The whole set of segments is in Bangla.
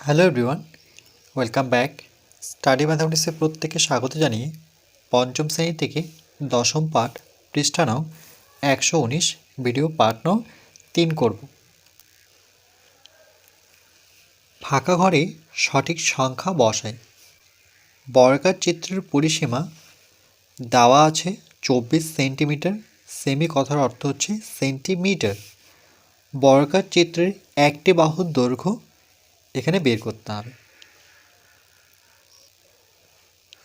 Hello everyone welcome back study ম্যাথামেটিক্সে প্রত্যেকে স্বাগত জানিয়ে পঞ্চম শ্রেণি থেকে দশম পাঠ পৃষ্ঠা নং একশো উনিশ ভিডিও পাঠ নং তিন করব। ফাঁকা ঘরে সঠিক সংখ্যা বসায় বর্গার চিত্রের পরিসীমা দেওয়া আছে চব্বিশ সেন্টিমিটার সেমি কথার অর্থ হচ্ছে সেন্টিমিটার বর্গার চিত্রের একটি বাহুর দৈর্ঘ্য এখানে বের করতে হবে।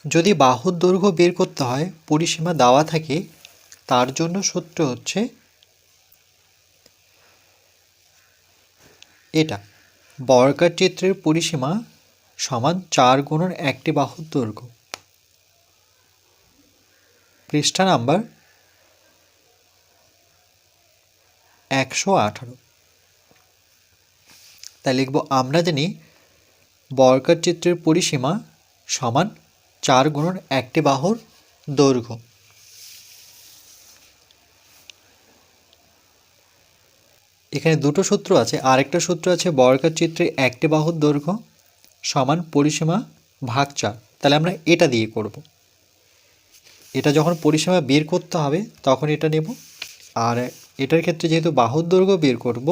যদি বাহুর দৈর্ঘ্য বের করতে হয়, পরিসীমা দেওয়া থাকে, তার জন্য সূত্র হচ্ছে এটা। বর্গার চিত্রের পরিসীমা সমান চার গুণন একটি বাহুর দৈর্ঘ্য। পৃষ্ঠা নাম্বার একশো আঠারো। তাই লিখব, আমরা জানি বর্গার চিত্রের পরিসীমা সমান চার গুণন একটি বাহুর দৈর্ঘ্য। এখানে দুটো সূত্র আছে, আরেকটা সূত্র আছে, বর্গার চিত্রে একটি বাহুর দৈর্ঘ্য সমান পরিসীমা ভাগ চার। তাহলে আমরা এটা দিয়ে করব। এটা যখন পরিসীমা বের করতে হবে, তখন এটা নেব। আর এটার ক্ষেত্রে যেহেতু বাহুর দৈর্ঘ্য বের করব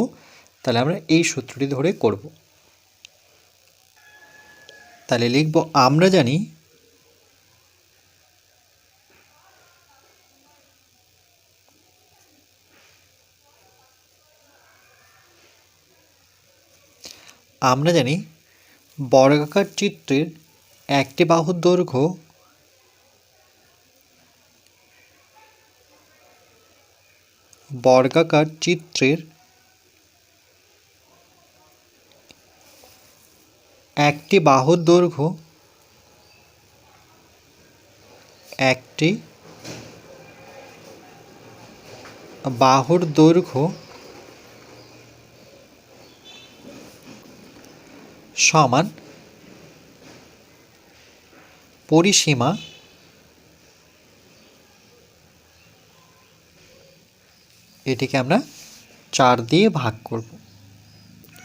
তাহলে আমরা এই সূত্রটি ধরে করব। তাহলে লিখব, আমরা জানি আমরা জানি বর্গাকার চিত্রের একটি বাহুর দৈর্ঘ্য বর্গাকার চিত্রের একটি বাহুর দৈর্ঘ্য একটি বাহুর দৈর্ঘ্য সমান পরিসীমা এটিকে আমরা চার দিয়ে ভাগ করব।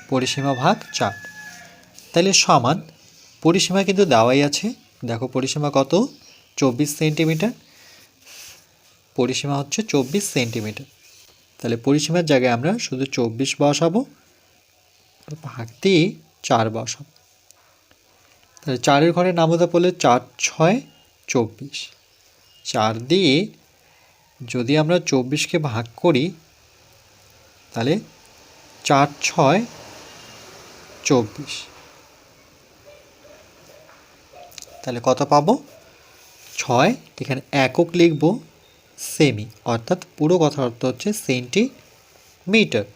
পরিসীমা ভাগ চার। তাহলে সমান, পরিসীমা কিন্তু দেওয়াই আছে। দেখো পরিসীমা কত? চব্বিশ সেন্টিমিটার। পরিসীমা হচ্ছে চব্বিশ সেন্টিমিটার। তাহলে পরিসীমার জায়গায় আমরা শুধু চব্বিশ বসাবো ভাগ দিয়ে চার বসাবো। তাহলে চারের ঘরে নামতা পড়লে চার, ছয়, চব্বিশ। চার দিয়ে যদি আমরা চব্বিশকে ভাগ করি, তাহলে চার, ছয়, চব্বিশ। তাহলে কত পাবো? ছয়। এখানে একক লিখব সেমি অর্থাৎ পুরো কথার অর্থ হচ্ছে সেন্টিমিটার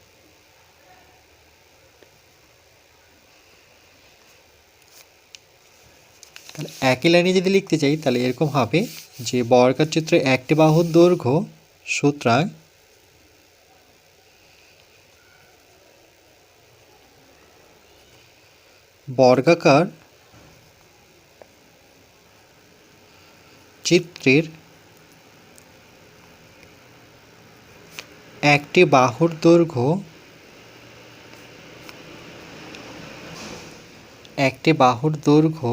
তাহলে একই লাইনে যদি লিখতে চাই, তাহলে এরকম হবে যে বর্গার চিত্রে একটি বাহুর দৈর্ঘ্য সুতরাং বর্গাকার চিত্রের একটি বাহুর দৈর্ঘ্য একটি বাহুর দৈর্ঘ্য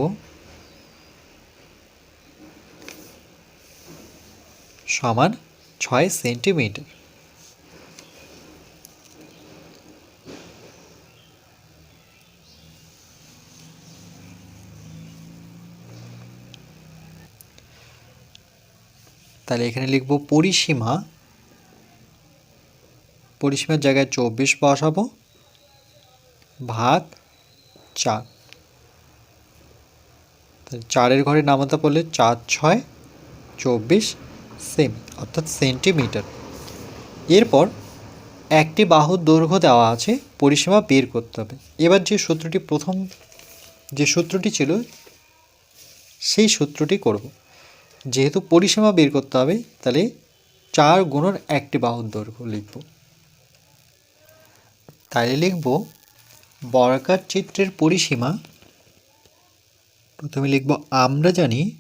সমান ছয় সেন্টিমিটার। তাহলে এখানে লিখব পরিসীমা। পরিসীমার জায়গায় চব্বিশ বসাবো। ভাগ চার। তাহলে চারের ঘরে নামাতে পড়লে চার, ছয়, চব্বিশ, সেম, অর্থাৎ সেন্টিমিটার। এরপর একটি বাহুর দৈর্ঘ্য দেওয়া আছে, পরিসীমা বের করতে হবে। এবার যে সূত্রটি প্রথম, যে সূত্রটি ছিল, সেই সূত্রটি করব। যেহেতু পরিসীমা বের করতে হবে, তাহলে চার গুণন একটি বাহুর দৈর্ঘ্য লিখব। তাহলে লিখব বর্গার চিত্রের পরিসীমা, প্রথমে লিখব, আমরা জানি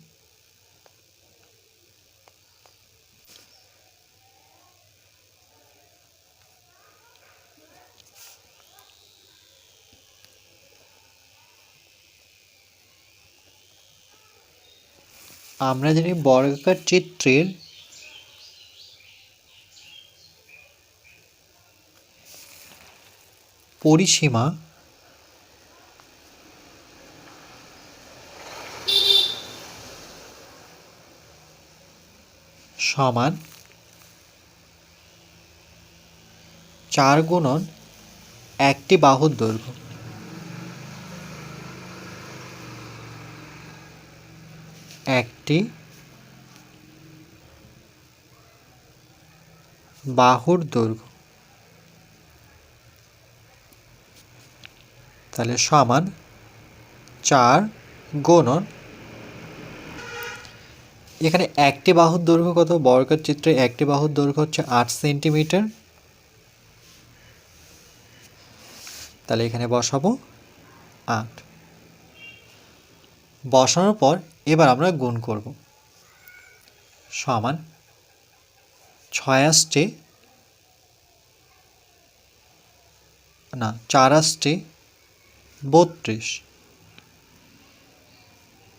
আমরা জানি বর্গাকার চিত্রের পরিসীমা সমান চার গুণন একটি বাহুর দৈর্ঘ্য। একটি বাহুর দৈর্ঘ্য। তাহলে সমান চার গুণন। এখানে একটি বাহুর দৈর্ঘ্য কত? বর্গার চিত্রে একটি বাহুর দৈর্ঘ্য হচ্ছে আট সেন্টিমিটার। তাহলে এখানে বসাবো আট। বসানোর পর এবার আমরা গুণ করব। সমান ছয় আসছে না চার আসছে বত্রিশ।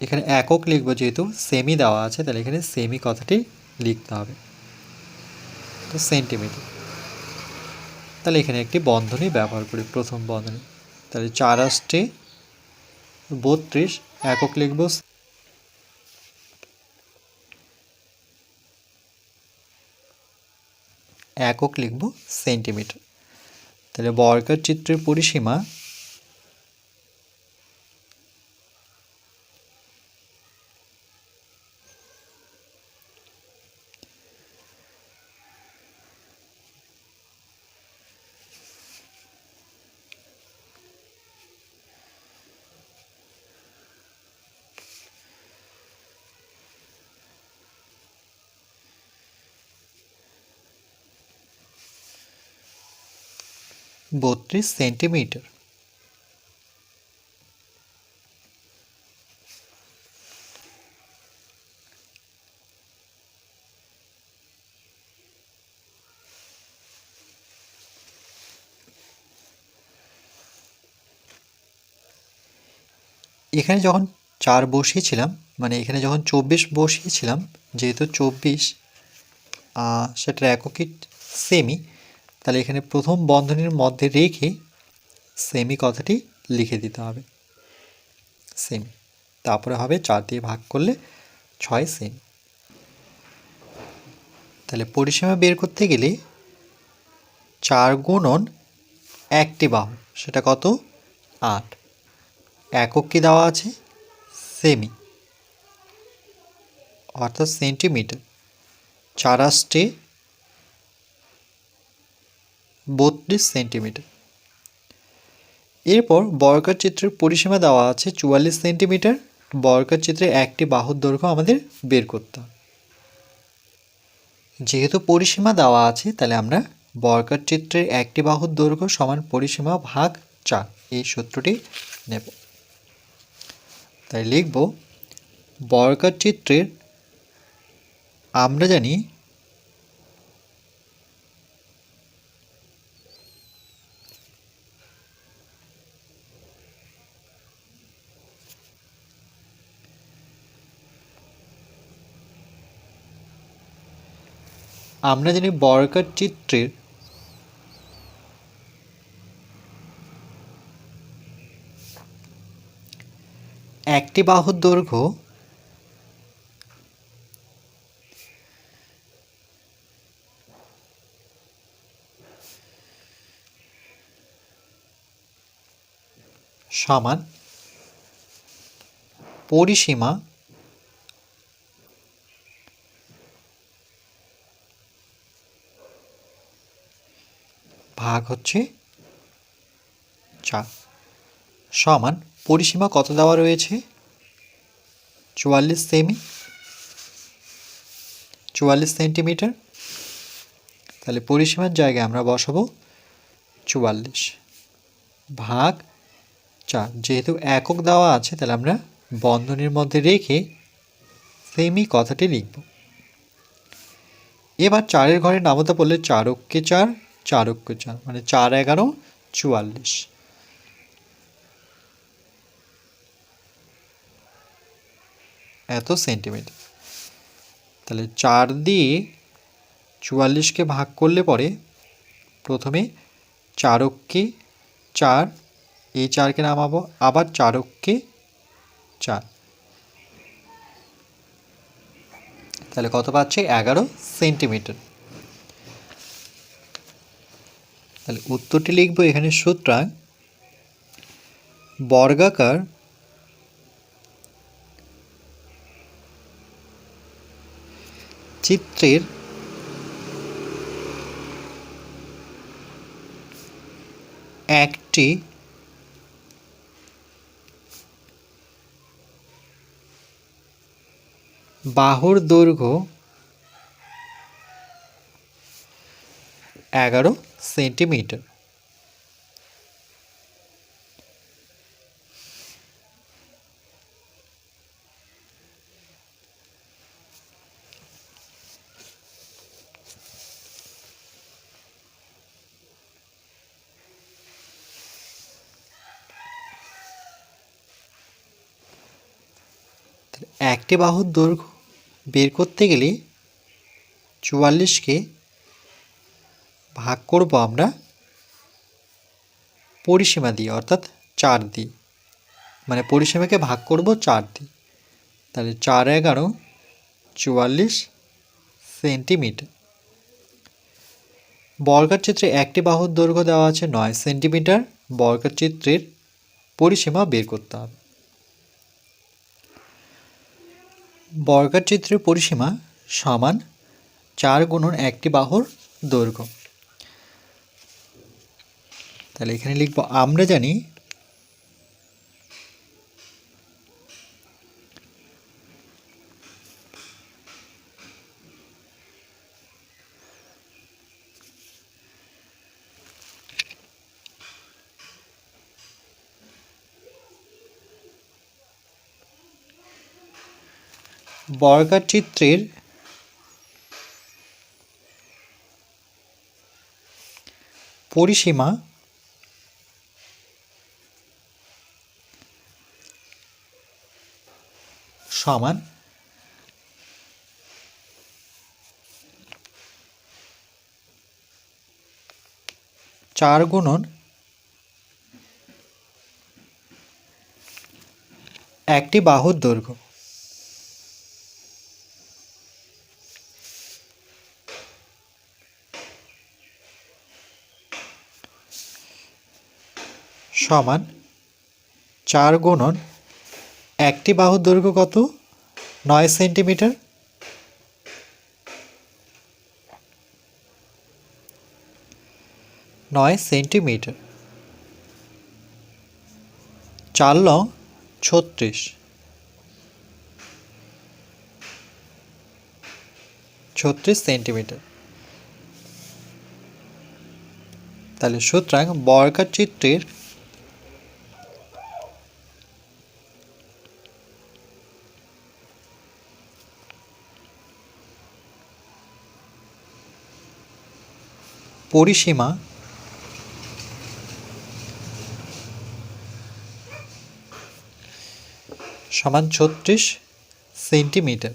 এখানে একক লিখব যেহেতু সেমি দেওয়া আছে, তাহলে এখানে সেমি কথাটি লিখতে হবে। তো সেন্টিমিটার তাহলে এখানে একটি বন্ধনী ব্যবহার করি, প্রথম বন্ধনী। তাহলে চার আসছে বত্রিশ, একক লিখব একক লিখব সেন্টিমিটার। তাহলে বর্গার চিত্রের পরিসীমা বত্রিশ সেন্টিমিটার। এখানে যখন চার বসিয়েছিলাম মানে এখানে যখন চব্বিশ বসিয়েছিলাম, যেহেতু চব্বিশ সেটার এককই সেমি তাহলে এখানে প্রথম বন্ধনীর মধ্যে রেখে সেমি কথাটি লিখে দিতে হবে। সেমি তারপরে হবে চার দিয়ে ভাগ করলে ছয় সেমি তাহলে পরিসীমা বের করতে গেলে চার গুণন একটি বাহু, সেটা কত? আট। একক কি দেওয়া আছে? সেমি অর্থাৎ সেন্টিমিটার চার আসটে বত্রিশ সেন্টিমিটার। এরপর বর্গার চিত্রের পরিসীমা দেওয়া আছে চুয়াল্লিশ সেন্টিমিটার। বর্গার চিত্রে একটি বাহুর দৈর্ঘ্য আমাদের বের করতে যেহেতু পরিসীমা দেওয়া আছে, তাহলে আমরা বর্গার চিত্রের একটি বাহুর দৈর্ঘ্য সমান পরিসীমা ভাগ চার এই সূত্রটি নেব। তাই লিখব বর্গার চিত্রের আমরা জানি আমরা জানি বর্গার চিত্রের একটি বাহুর দৈর্ঘ্য সমান পরিসীমা ভাগ হচ্ছে চার। সমান পরিসীমা কত দেওয়া রয়েছে? চুয়াল্লিশ সেমি। চুয়াল্লিশ সেন্টিমিটার। তাহলে পরিসীমার জায়গায় আমরা বসাবো চুয়াল্লিশ ভাগ চার। যেহেতু একক দেওয়া আছে, তাহলে আমরা বন্ধনীর মধ্যে রেখে সেমি কথাটি লিখব। এবার চারের ঘরে নামতা পড়লে চারককে চার চারককে চার মানে চার এগারো চুয়াল্লিশ। এত সেন্টিমিটার। তাহলে চার দিয়ে চুয়াল্লিশকে ভাগ করলে পরে প্রথমে চারককে চার এই চারকে নামাবো, আবার চারককে চার। তাহলে কত পাচ্ছে? এগারো সেন্টিমিটার। তাহলে উত্তরটি লিখব এখানে সুতরাং বর্গাকার চিত্রের একটি বাহুর দৈর্ঘ্য এগারো সেন্টিমিটার। একটি বাহুর দৈর্ঘ্য বের করতে গেলে চুয়াল্লিশকে ভাগ করব আমরা পরিসীমা দিয়ে, অর্থাৎ চার দিয়ে। মানে পরিসীমাকে ভাগ করব চার দিয়ে। তাহলে চার এগারো চুয়াল্লিশ সেন্টিমিটার। বর্গার চিত্রে একটি বাহুর দৈর্ঘ্য দেওয়া আছে নয় সেন্টিমিটার। বর্গার চিত্রের পরিসীমা বের করতে হবে। বর্গার চিত্রের পরিসীমা সমান চার গুণন একটি বাহুর দৈর্ঘ্য। তাহলে এখানে লিখব আমরা জানি বর্গার চিত্রের পরিসীমা সমান। চার গুণন একটি বাহুর দৈর্ঘ্য। সমান চার গুণন একটি বাহুর দৈর্ঘ্য কত? নয় সেন্টিমিটার। নয় সেন্টিমিটার। চার লং ছত্রিশ। ছত্রিশ সেন্টিমিটার। তাহলে সুতরাং বর্গার পরিসীমা সমান ছত্রিশ সেন্টিমিটার।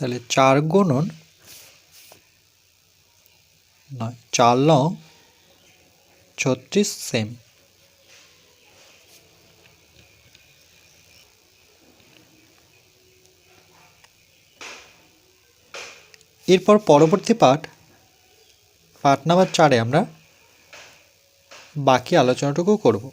তাহলে চার গুণন নয়, চার লং ছত্রিশ সেম। এরপর পরবর্তী পাঠ পাঠ নাম্বার চারে আমরা বাকি আলোচনাটুকু করব।